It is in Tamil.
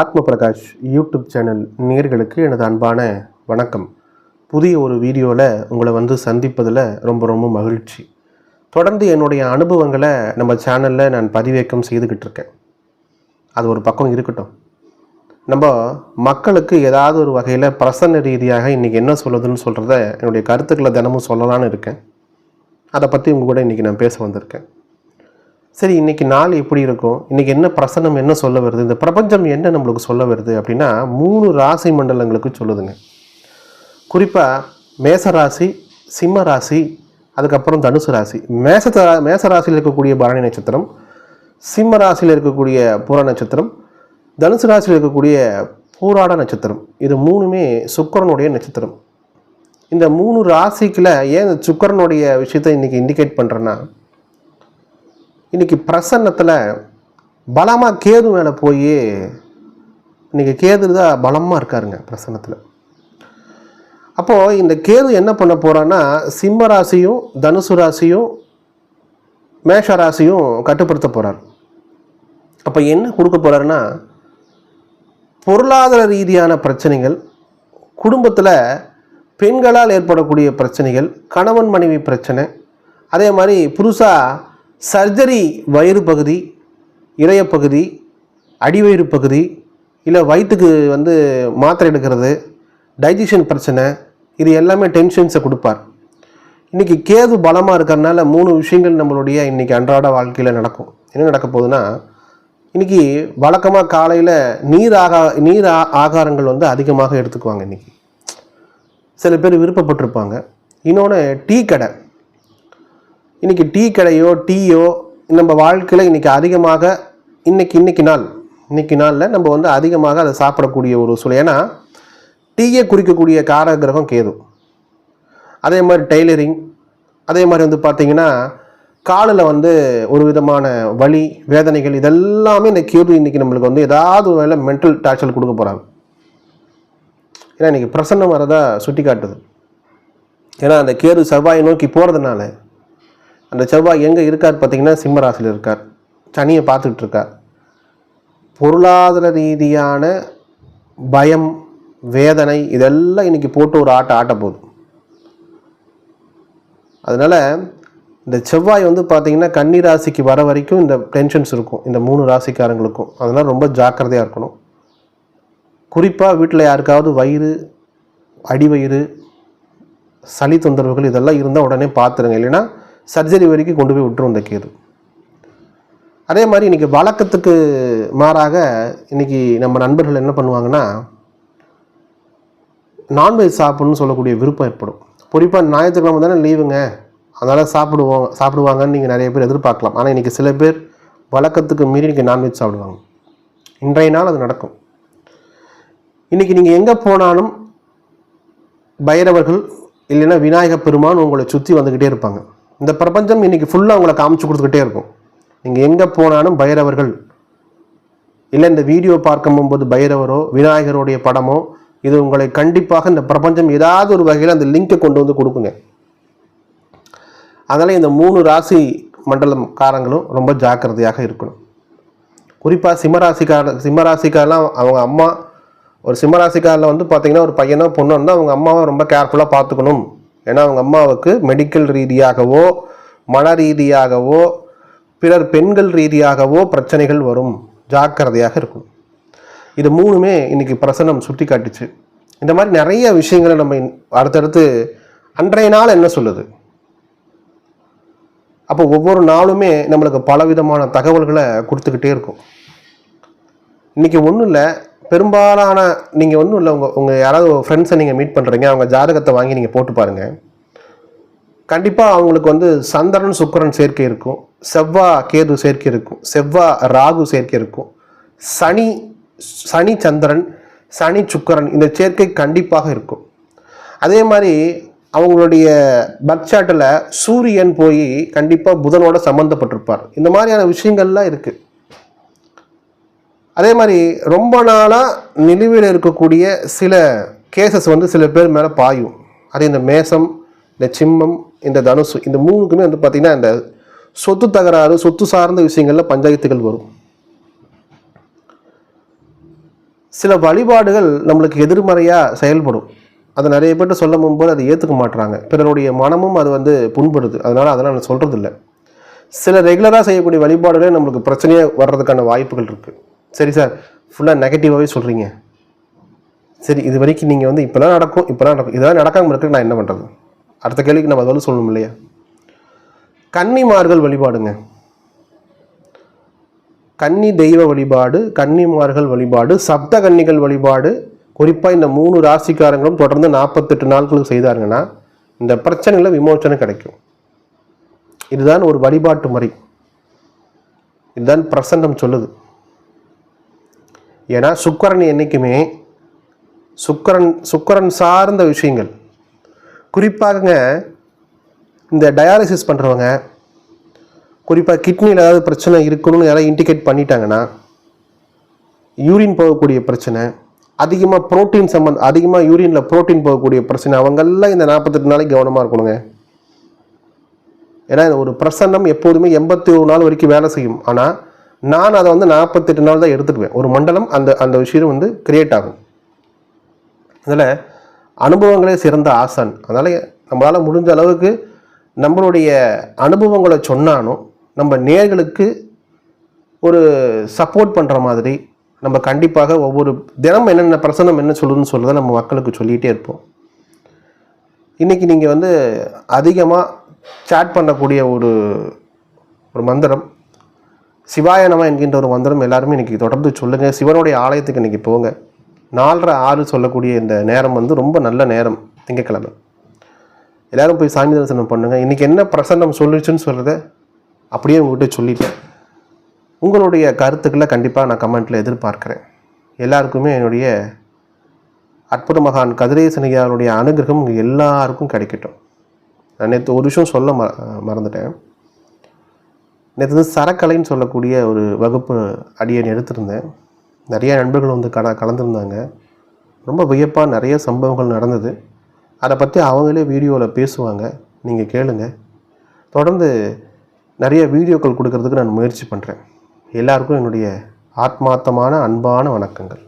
ஆத்ம பிரகாஷ் யூடியூப் சேனல் நேர்களுக்கு எனது அன்பான வணக்கம். புதிய ஒரு வீடியோவில் உங்களை வந்து சந்திப்பதில் ரொம்ப ரொம்ப மகிழ்ச்சி. தொடர்ந்து என்னுடைய அனுபவங்களை நம்ம சேனலில் நான் பதிவேக்கம் செய்துக்கிட்டு இருக்கேன். அது ஒரு பக்கம் இருக்கட்டும். நம்ம மக்களுக்கு ஏதாவது ஒரு வகையில் பிரசன்ன ரீதியாக இன்றைக்கி என்ன சொல்லுதுன்னு சொல்கிறத என்னுடைய கருத்துக்களை தினமும் சொல்லலான்னு இருக்கேன். அதை பற்றி உங்கள் கூட இன்றைக்கி நான் பேச வந்திருக்கேன். சரி இன்னைக்கு நாள் எப்படி இருக்கும்? இன்னைக்கு என்ன பிரசனம் என்ன சொல்ல வருது? இந்த பிரபஞ்சம் என்ன நம்மளுக்கு சொல்ல வருது அப்படின்னா மூணு ராசி மண்டலங்களுக்கு சொல்லுதுங்க. குறிப்பாக மேசராசி சிம்ம ராசி அதுக்கப்புறம் தனுசு ராசி. மேச மேச ராசியில் இருக்கக்கூடிய பரணி நட்சத்திரம் சிம்ம ராசியில் இருக்கக்கூடிய பூர நட்சத்திரம் தனுசு ராசியில் இருக்கக்கூடிய பூராட நட்சத்திரம். இது மூணுமே சுக்கிரனுடைய நட்சத்திரம். இந்த மூணு ராசிக்கில் ஏன் சுக்கரனுடைய சுக்கிரனுடைய விஷயத்தை இன்றைக்கி இண்டிகேட் பண்ணுறேன்னா இன்றைக்கி பிரசன்னத்தில் பலமாக கேது மேலே போய் இன்னைக்கு கேது தான் பலமாக இருக்காருங்க பிரசன்னத்தில். அப்போது இந்த கேது என்ன பண்ண போகிறான்னா சிம்ம ராசியும் தனுசு ராசியும் மேஷ ராசியும் கட்டுப்படுத்த போகிறார் அப்போ என்ன கொடுக்க போகிறாருன்னா பொருளாதார ரீதியான பிரச்சனைகள் குடும்பத்தில் பெண்களால் ஏற்படக்கூடிய பிரச்சனைகள் கணவன் மனைவி பிரச்சனை அதே மாதிரி புதுசாக சர்ஜரி வயிறு பகுதி இளைய பகுதி அடிவயிறு பகுதி இல்லை வயிற்றுக்கு வந்து மாத்திரை எடுக்கிறது டைஜஷன் பிரச்சனை இது எல்லாமே டென்ஷன்ஸை கொடுப்பார். இன்றைக்கி கேது பலமாக இருக்கிறனால மூணு விஷயங்கள் நம்மளுடைய இன்றைக்கி அன்றாட வாழ்க்கையில் நடக்கும். என்ன நடக்க போகுதுன்னா இன்றைக்கி வழக்கமாக காலையில் நீர் ஆகா நீர் ஆ- ஆகாரங்கள் வந்து அதிகமாக எடுத்துக்குவாங்க இன்றைக்கி சில பேர் விருப்பப்பட்டிருப்பாங்க. இன்னொன்று டீ கடை. இன்றைக்கி டீ கடையோ டீயோ நம்ம வாழ்க்கையில் இன்றைக்கி அதிகமாக இன்றைக்கி இன்னைக்கு நாள் இன்னைக்கு நாளில் நம்ம வந்து அதிகமாக அதை சாப்பிடக்கூடிய ஒரு சூழல் ஏன்னா டீயை குறிக்கக்கூடிய காரகிரகம் கேது. அதே மாதிரி டெய்லரிங் அதே மாதிரி வந்து பார்த்திங்கன்னா காலில் வந்து ஒரு விதமான வலி வேதனைகள் இதெல்லாமே இந்த கேது இன்னைக்கு நம்மளுக்கு வந்து ஏதாவது ஒரு வேலை மென்டல் டார்ச்சர் கொடுக்க போகிறாங்க ஏன்னா இன்றைக்கி பிரசன்னம் வரதா சுட்டி காட்டுது ஏன்னா அந்த கேது செவ்வாயை நோக்கி போகிறதுனால அந்த செவ்வாய் எங்கே இருக்கார் பார்த்தீங்கன்னா சிம்மராசியில் இருக்கார். சனியை பார்த்துக்கிட்டு இருக்கார் பொருளாதார ரீதியான பயம் வேதனை இதெல்லாம் இன்னைக்கு போட்டு ஒரு ஆட்ட ஆட்ட போகுது. அதனால் இந்த செவ்வாய் வந்து பார்த்திங்கன்னா கன்னி ராசிக்கு வர வரைக்கும் இந்த டென்ஷன்ஸ் இருக்கும். இந்த மூணு ராசிக்காரங்களுக்கும். அதனால் ரொம்ப ஜாக்கிரதையாக இருக்கணும். குறிப்பாக வீட்டில் யாருக்காவது வயிறு அடிவயிறு சளி தொந்தரவுகள் இதெல்லாம் இருந்தால் உடனே பார்த்துருங்க. இல்லைன்னா சர்ஜரி வரைக்கும் கொண்டு போய் விட்டுரும் இந்த கேது. அதே மாதிரி இன்றைக்கி வழக்கத்துக்கு மாறாக இன்றைக்கி நம்ம நண்பர்கள் என்ன பண்ணுவாங்கன்னா நான்வெஜ் சாப்பிட்ணும்னு சொல்லக்கூடிய விருப்பம் ஏற்படும். குறிப்பாக ஞாயிற்றுக்கிழமை தானே லீவுங்க அதனால் சாப்பிடுவோம் சாப்பிடுவாங்கன்னு நீங்கள் நிறைய பேர் எதிர்பார்க்கலாம். ஆனால் இன்றைக்கி சில பேர் வழக்கத்துக்கு மீறி இன்றைக்கி நான்வெஜ் சாப்பிடுவாங்க. இன்றைய நாள் அது நடக்கும். இன்றைக்கி நீங்கள் எங்கே போனாலும் பைரவர்கள் இல்லைன்னா விநாயகப் பெருமான் உங்களை சுற்றி வந்துக்கிட்டே இருப்பாங்க. இந்த பிரபஞ்சம் இன்னைக்கு ஃபுல்லாக உங்களை காமிச்சு கொடுத்துக்கிட்டே இருக்கும். நீங்கள் எங்கே போனாலும் பைரவர்கள். இல்லை இந்த வீடியோ பார்க்கும்போது பைரவரோ விநாயகருடைய படமோ இது உங்களை கண்டிப்பாக இந்த பிரபஞ்சம் ஏதாவது ஒரு வகையில் அந்த லிங்கை கொண்டு வந்து கொடுக்குங்க. அதனால் இந்த மூணு ராசி மண்டலம் காரங்களும் ரொம்ப ஜாக்கிரதையாக இருக்கணும். குறிப்பாக சிம்மராசிக்கார சிம்மராசிக்காரெலாம் அவங்க அம்மா ஒரு சிம்மராசிக்காரில் வந்து பார்த்திங்கன்னா ஒரு பையனோ பொண்ணோ வந்து அவங்க அம்மாவை ரொம்ப கேர்ஃபுல்லாக பார்த்துக்கணும். ஏன்னா அவங்க அம்மாவுக்கு மெடிக்கல் ரீதியாகவோ மன ரீதியாகவோ பிறர் பெண்கள் ரீதியாகவோ பிரச்சனைகள் வரும். ஜாக்கிரதையாக இருக்கும் இது மூணுமே இன்றைக்கி பிரசனம் சுட்டி காட்டுச்சு இந்த மாதிரி நிறைய விஷயங்களை நம்ம இன்- அடுத்தடுத்து அன்றைய நாள் என்ன சொல்லுது? அப்போ ஒவ்வொரு நாளுமே நம்மளுக்கு பலவிதமான தகவல்களை கொடுத்துக்கிட்டே இருக்கும். இன்றைக்கி ஒன்றும் இல்லை பெரும்பாலான நீங்கள் ஒன்றும் இல்லை உங்கள் உங்கள் யாராவது ஃப்ரெண்ட்ஸை நீங்கள் மீட் பண்ணுறீங்க அவங்க ஜாதகத்தை வாங்கி நீங்கள் போட்டு பாருங்கள் கண்டிப்பாக அவங்களுக்கு வந்து சந்திரன் சுக்கரன் சேர்க்கை இருக்கும். செவ்வா கேது சேர்க்கை இருக்கும். செவ்வா ராகு சேர்க்கை இருக்கும். சனி சனி சந்திரன் சனி சுக்கரன் இந்த சேர்க்கை கண்டிப்பாக இருக்கும். அதே மாதிரி அவங்களுடைய பர்த் சார்ட்டில் சூரியன் போய் கண்டிப்பாக புதனோட சம்மந்தப்பட்டிருப்பார் இந்த மாதிரியான விஷயங்கள்லாம் இருக்குது அதே மாதிரி ரொம்ப நாளாக நிலுவையில் இருக்கக்கூடிய சில கேசஸ் வந்து சில பேர் மேலே பாயும். அது இந்த மேசம் இந்த சிம்மம் இந்த தனுசு இந்த மூணுக்குமே வந்து பார்த்திங்கன்னா இந்த சொத்து தகராறு சொத்து சார்ந்த விஷயங்களில் பஞ்சாயத்துகள் வரும். சில வழிபாடுகள் நம்மளுக்கு எதிர்மறையாக செயல்படும். அதை நிறைய பேர்ட்ட சொல்ல போது அதை ஏற்றுக்க மாட்டுறாங்க பிறருடைய மனமும் அது வந்து புண்படுது. அதனால் அதெல்லாம் நான் சொல்கிறதில்ல சில ரெகுலராக செய்யக்கூடிய வழிபாடுகளே நம்மளுக்கு பிரச்சனையாக வர்றதுக்கான வாய்ப்புகள் இருக்குது சரி சார் ஃபுல்லாக நெகட்டிவாகவே சொல்கிறீங்க சரி இது வரைக்கும் நீங்கள் வந்து இப்போலாம் நடக்கும் இப்போலாம் நடக்கும். இதெல்லாம் நடக்காமல் இருக்க நான் என்ன பண்ணுறது அடுத்த கேள்விக்கு நம்ம பதில் சொல்லணும் இல்லையா? கன்னிமார்கள் வழிபாடுங்க. கன்னி தெய்வ வழிபாடு கன்னிமார்கள் வழிபாடு சப்த கன்னிகள் வழிபாடு குறிப்பாக இந்த மூணு ராசிக்காரங்களும் தொடர்ந்து நாற்பத்தெட்டு நாட்களுக்கு செய்தாருங்கன்னா இந்த பிரச்சனையில் விமோச்சனம் கிடைக்கும். இதுதான் ஒரு வழிபாட்டு முறை. இதுதான் பிரசன்னம் சொல்லுது. ஏன்னா சுக்கரன் என்றைக்குமே சுக்கரன் சுக்கரன் சார்ந்த விஷயங்கள். குறிப்பாகங்க இந்த டயாலிசிஸ் பண்ணுறவங்க குறிப்பாக கிட்னியில் ஏதாவது பிரச்சனை இருக்கணும்னு யாராவது இண்டிகேட் பண்ணிட்டாங்கன்னா யூரின் போகக்கூடிய பிரச்சனை அதிகமாக புரோட்டீன் சம்மந்த அதிகமாக யூரினில் புரோட்டீன் போகக்கூடிய பிரச்சனை அவங்கெல்லாம் இந்த நாற்பத்தெட்டு நாளைக்கு கவனமாக இருக்கணுங்க. ஏன்னா ஒரு பிரசன்னம் எப்போதுமே எண்பத்தி ஒரு நாள் வரைக்கும் வேலை செய்யும். ஆனால் நான் அதை வந்து நாற்பத்தெட்டு நாள் தான் எடுத்துக்குவேன். ஒரு மண்டலம் அந்த அந்த விஷயம் வந்து கிரியேட் ஆகும். அதில் அனுபவங்களே சிறந்த ஆசான். அதனால் நம்மளால் முடிஞ்ச அளவுக்கு நம்மளுடைய அனுபவங்களை சொன்னாலும் நம்ம நேர்களுக்கு ஒரு சப்போர்ட் பண்ணுற மாதிரி நம்ம கண்டிப்பாக ஒவ்வொரு தினம் என்னென்ன பிரசனம் என்ன சொல்லுதுன்னு சொல்லுறதை நம்ம மக்களுக்கு சொல்லிகிட்டே இருப்போம். இன்றைக்கி நீங்கள் வந்து அதிகமாக சேட் பண்ணக்கூடிய ஒரு ஒரு மந்திரம் சிவாய நம என்கின்ற ஒரு மந்திரம் எல்லாருமே இன்றைக்கி தொடர்ந்து சொல்லுங்கள் சிவனுடைய ஆலயத்துக்கு இன்றைக்கி போங்க. நாலரை ஆறு சொல்லக்கூடிய இந்த நேரம் வந்து ரொம்ப நல்ல நேரம் திங்கக்கிழமை எல்லாரும் போய் சாமி தரிசனம் பண்ணுங்கள் இன்றைக்கி என்ன பிரசன்னம் சொல்லிச்சுன்னு சொல்கிறத அப்படியே உங்கள்கிட்ட சொல்லிட்டேன். உங்களுடைய கருத்துக்களை கண்டிப்பாக நான் கமெண்ட்டில் எதிர்பார்க்குறேன். எல்லாருக்குமே என்னுடைய அற்புத மகான் கதிரேசனையாருடைய அனுகிரகம் எல்லாருக்கும் கிடைக்கட்டும். நான் நேற்று ஒரு விஷயம் சொல்ல ம மறந்துட்டேன். நேற்று வந்து சரக்கலைன்னு சொல்லக்கூடிய ஒரு வகுப்பு அடியை எடுத்திருந்தேன். நிறைய நண்பர்கள் வந்து கல கலந்துருந்தாங்க. ரொம்ப வியப்பாக நிறைய சம்பவங்கள் நடந்தது. அதை பற்றி அவங்களே வீடியோவில் பேசுவாங்க. நீங்கள் கேளுங்க. தொடர்ந்து நிறைய வீடியோக்கள் கொடுக்கறதுக்கு நான் முயற்சி பண்ணுறேன் எல்லாருக்கும் என்னுடைய ஆத்மார்த்தமான அன்பான வணக்கங்கள்.